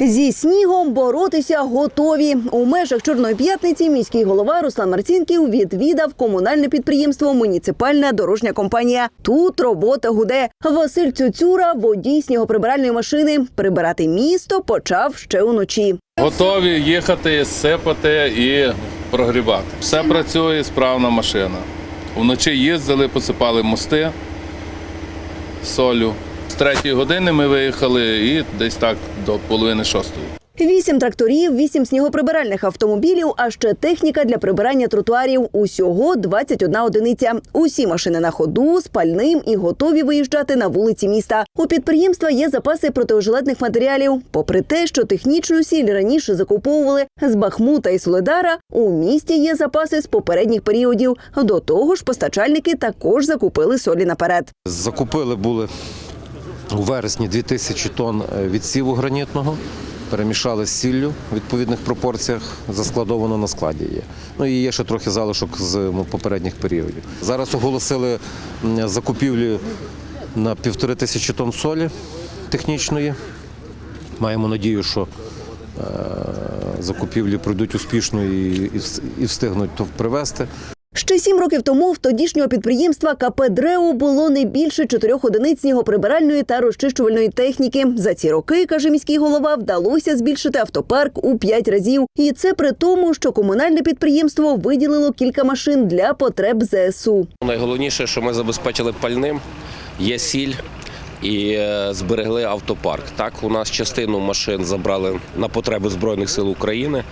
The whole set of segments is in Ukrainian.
Зі снігом боротися готові. У межах Чорної п'ятниці міський голова Руслан Марцінків відвідав комунальне підприємство Муніципальна дорожня компанія. Тут робота гуде. Василь Цюцюра, водій снігоприбиральної машини, прибирати місто почав ще уночі. Готові їхати, сипати і прогрібати. Все працює, справна машина. Вночі їздили, посипали мости солю. Третьої години ми виїхали і десь так до половини шостої. Вісім тракторів, вісім снігоприбиральних автомобілів, а ще техніка для прибирання тротуарів. Усього 21 одиниця. Усі машини на ходу, з пальним і готові виїжджати на вулиці міста. У підприємства є запаси протиожеледних матеріалів. Попри те, що технічну сіль раніше закуповували з Бахмута і Соледара, у місті є запаси з попередніх періодів. До того ж, постачальники також закупили солі наперед. Закупили були у вересні 2000 тонн е, відсіву гранітного, перемішали з сіллю в відповідних пропорціях, заскладовано на складі є. Ну і є ще трохи залишок з попередніх періодів. Зараз оголосили м, закупівлі на півтори тисячі тонн солі технічної. Маємо надію, що е, закупівлі пройдуть успішно і встигнуть то привезти. Ще сім років тому в тодішнього підприємства КП «Дрео» було не більше чотирьох одиниць снігоприбиральної та розчищувальної техніки. За ці роки, каже міський голова, вдалося збільшити автопарк у п'ять разів. І це при тому, що комунальне підприємство виділило кілька машин для потреб ЗСУ. Найголовніше, що ми забезпечили пальним, є сіль і е, зберегли автопарк. Так, у нас частину машин забрали на потреби Збройних сил України,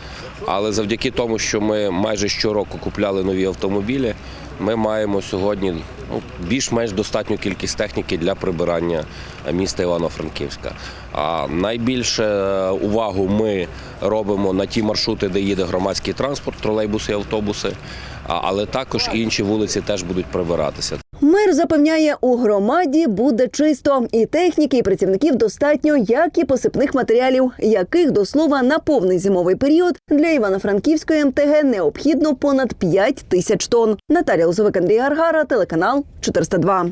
але завдяки тому, що ми майже щороку купляли нові автомобілі, ми маємо сьогодні ну, більш-менш достатню кількість техніки для прибирання міста Івано-Франківська. А найбільше е, увагу ми робимо на ті маршрути, де їде громадський транспорт, тролейбуси, і автобуси, але також інші вулиці теж будуть прибиратися. Мер запевняє, у громаді буде чисто. І техніки, і працівників достатньо, як і посипних матеріалів, яких до слова на повний зимовий період для Івано-Франківської МТГ необхідно понад 5 тисяч тонн. Наталія Лозовик, Андрій Аргара, телеканал 402.